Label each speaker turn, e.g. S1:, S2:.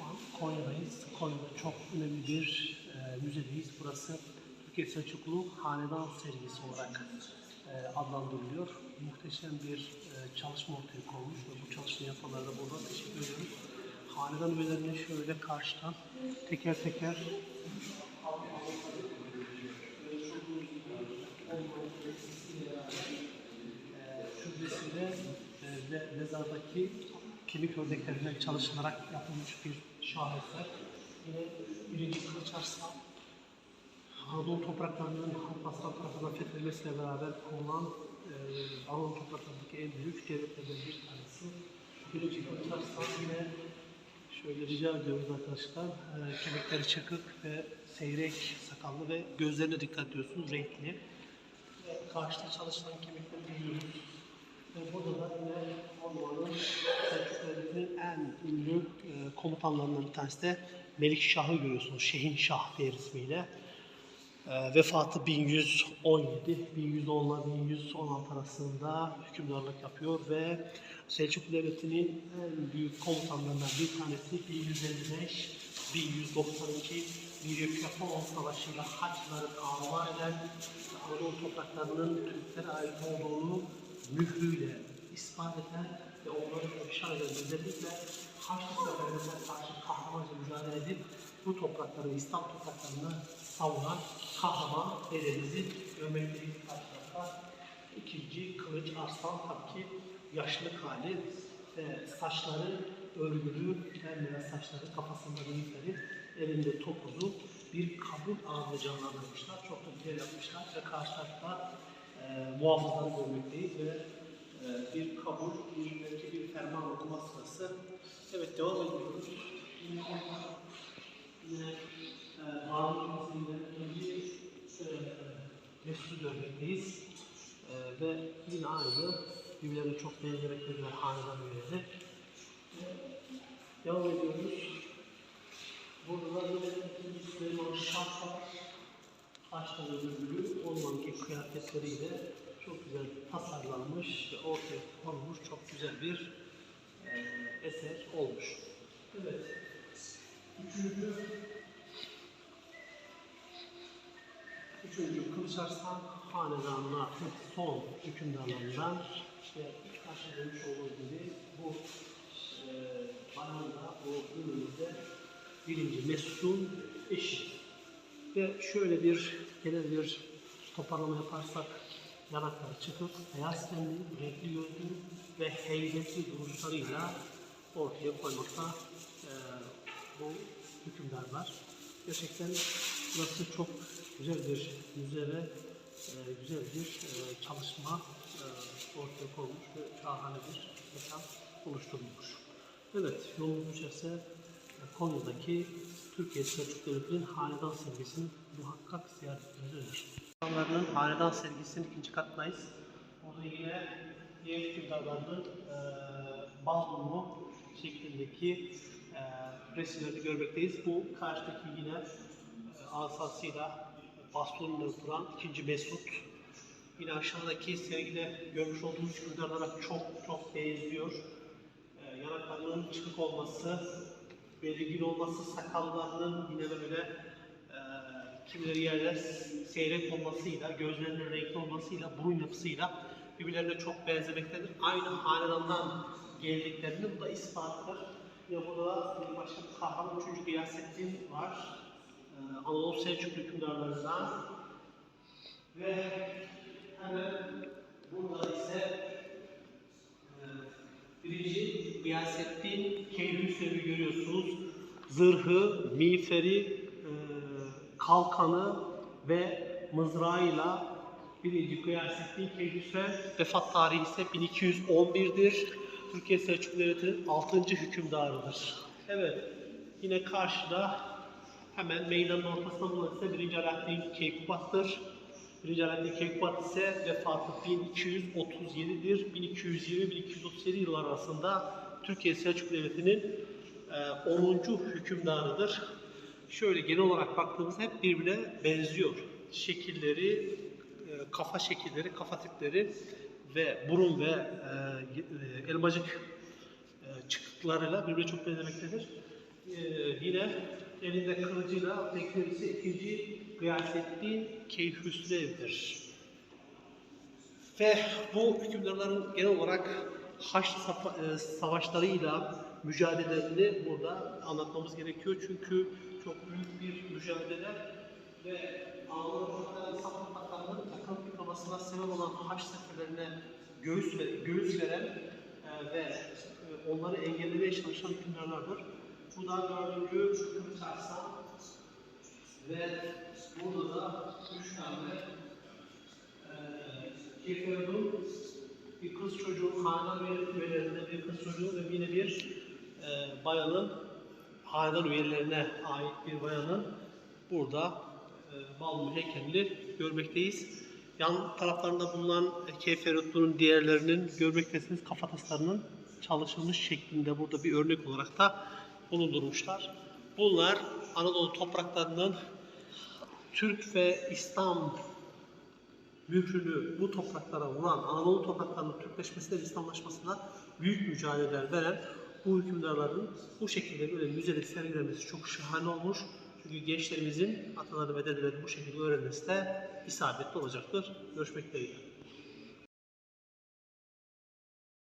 S1: Şu an Konya'dayız. Konya'da çok önemli bir e, müzedeyiz. Burası Türkiye Selçuklu Hanedan sergisi olarak e, adlandırılıyor. Muhteşem bir e, çalışma ortaya konmuş ve bu çalışma yapanlara da buradan teşekkür ediyoruz. Hanedan üyelerini şöyle karşıdan teker teker Türbesi'nde e, mezardaki kemik örneklerinden çalışılarak yapılmış bir şaheser. Yine birinci Kılıç Arslan, Anadolu topraklarının Alparslan tarafından fethedilmesiyle beraber kurulan e, Anadolu topraklarındaki en büyük devletlerden bir tanesi. Birinci Kılıç Arslan yine şöyle rica ediyoruz arkadaşlar. E, kemikleri çıkık ve seyrek sakallı ve gözlerine dikkat ediyorsunuz renkli. Ve karşıda çalışılan kemikleri görüyoruz. Ve burada da yine Osmanlı'nın en ünlü e, komutanlarından bir tanesi de Melik Şah'ı görüyorsunuz. Şehin Şah diğer ismiyle. E, vefatı 1117, 1110 ile 1116 arasında hükümdarlık yapıyor ve Selçuklu Devleti'nin en büyük komutanlarından bir tanesi 1155, 1192 Miryokapon Savaşı'yla Haçlıları kanuna eden Anadolu topraklarının Türklere ait olduğunu mührüyle ispat eden ve onları perişan eden özellikle Haçlı seferlerine karşı kahramanca mücadele edip bu toprakları, İslam topraklarını savunan kahraman dedemizi görmekteyiz karşıda. İkinci Kılıç Arslan tabii yaşlı hali ve saçları örgülü, bembeyaz saçları, kafasında bıyıkları, elinde topuzu bir kabul ağzı canlandırmışlar. Çok da güzel yapmışlar ve karşı tarafta e, muhafızları görmekteyiz ve e, bir kabul, bir, bir ferman okuma sırası. Evet devam ediyoruz. Yine, yine e, Harun Kılıç'ın ikinci e, Mesut'u görmekteyiz. E, ve yine aynı birbirlerine çok benzemektedirler hanedan üyeleri. Ve Devam ediyoruz. Burada da yine ikinci Süleyman Şah var. Taşla örülü olmanki kıyafetleriyle çok güzel tasarlanmış ve ortaya konmuş çok güzel bir e, eser olmuş. Evet. Üçüncü Üçüncü Kılıç Arslan Hanedanı'na son hükümdarlarından işte ilk başta demiş olduğu gibi bu e, bayan da bu ürünümüzde birinci Mesut'un eşi. Ve şöyle bir genel bir toparlama yaparsak yanakları çıkık, beyaz tenli, renkli gözlü ve heybetli duruşlarıyla ortaya koymakta e, bu hükümdarlar. Gerçekten burası çok güzel bir müze ve e, güzel bir e, çalışma e, ortaya konmuş ve şahane bir mekan oluşturulmuş. Evet, yolumuz düşerse e, Konya'daki Türkiye Selçuk Devleti'nin hanedan sergisini muhakkak ziyaret etmenizi İnsanların hanedan sergisinin ikinci katındayız. Orada yine diğer hükümdarların e, balmumu şeklindeki e, resimlerini görmekteyiz. Bu karşıdaki yine e, asasıyla bastonunu kuran ikinci Mesut. Yine aşağıdaki sergide görmüş olduğunuz hükümdarlara çok çok benziyor. E, yanaklarının çıkık olması, belirgin olması, sakallarının yine böyle kimileri yerler seyrek olmasıyla, gözlerinin renkli olmasıyla, burun yapısıyla birbirlerine çok benzemektedir. Aynı hanedandan geldiklerini bu da ispattır. Yine burada bir başka bir kahraman 3. Gıyasettin var. Ee, Anadolu Selçuklu hükümdarlarından. Ve hemen burada ise e, birinci Gıyasettin Keyhüsrev'i görüyorsunuz. Zırhı, miğferi, kalkanı ve mızrağıyla birinci Gıyasettin Keyhüsrev vefat tarihi ise 1211'dir. Türkiye Selçuklu Devleti'nin 6. hükümdarıdır. Evet, yine karşıda hemen meydanın ortasında bulunan ise 1. Alaaddin Keykubat'tır. 1. Alaaddin Keykubat ise vefatı 1237'dir. 1220-1237 yıllar arasında Türkiye Selçuklu Devleti'nin e, 10. hükümdarıdır. Şöyle genel olarak baktığımızda hep birbirine benziyor. Şekilleri, e, kafa şekilleri, kafa tipleri ve burun ve e, e, elmacık çıkıklarıyla birbirine çok benzemektedir. Yine elinde kılıcıyla teknolojisi ikinci Gıyasettin Keyhüsrev'dir. Ve bu hükümdarların genel olarak Haçlı savaşlarıyla mücadelelerini burada anlatmamız gerekiyor. Çünkü çok büyük bir mücadele ve Anadolu'da insan topraklarının takılıp yıkılmasına sebep olan Haç seferlerine göğüs, ve, göğüs veren e, ve e, onları engellemeye çalışan hükümdarlardır. Bu da dördüncü Kılıç Arslan ve burada da üç tane Keferod'un bir kız çocuğu, hanedan üyelerinde bir kız çocuğu ve yine bir e, bayanın, hanedan üyelerine ait bir bayanın burada e, Balmum heykelini görmekteyiz. Yan taraflarında bulunan Keferod'un diğerlerinin görmektesiniz kafataslarının çalışılmış şeklinde burada bir örnek olarak da bulundurmuşlar. Bunlar Anadolu topraklarının Türk ve İslam mührünü bu topraklara vuran, Anadolu topraklarının Türkleşmesine ve İslamlaşmasına büyük mücadeleler veren bu hükümdarların bu şekilde böyle müzede sergilenmesi çok şahane olmuş. Çünkü gençlerimizin ataları ve dedeleri bu şekilde öğrenmesi de isabetli olacaktır. Görüşmek dileğiyle.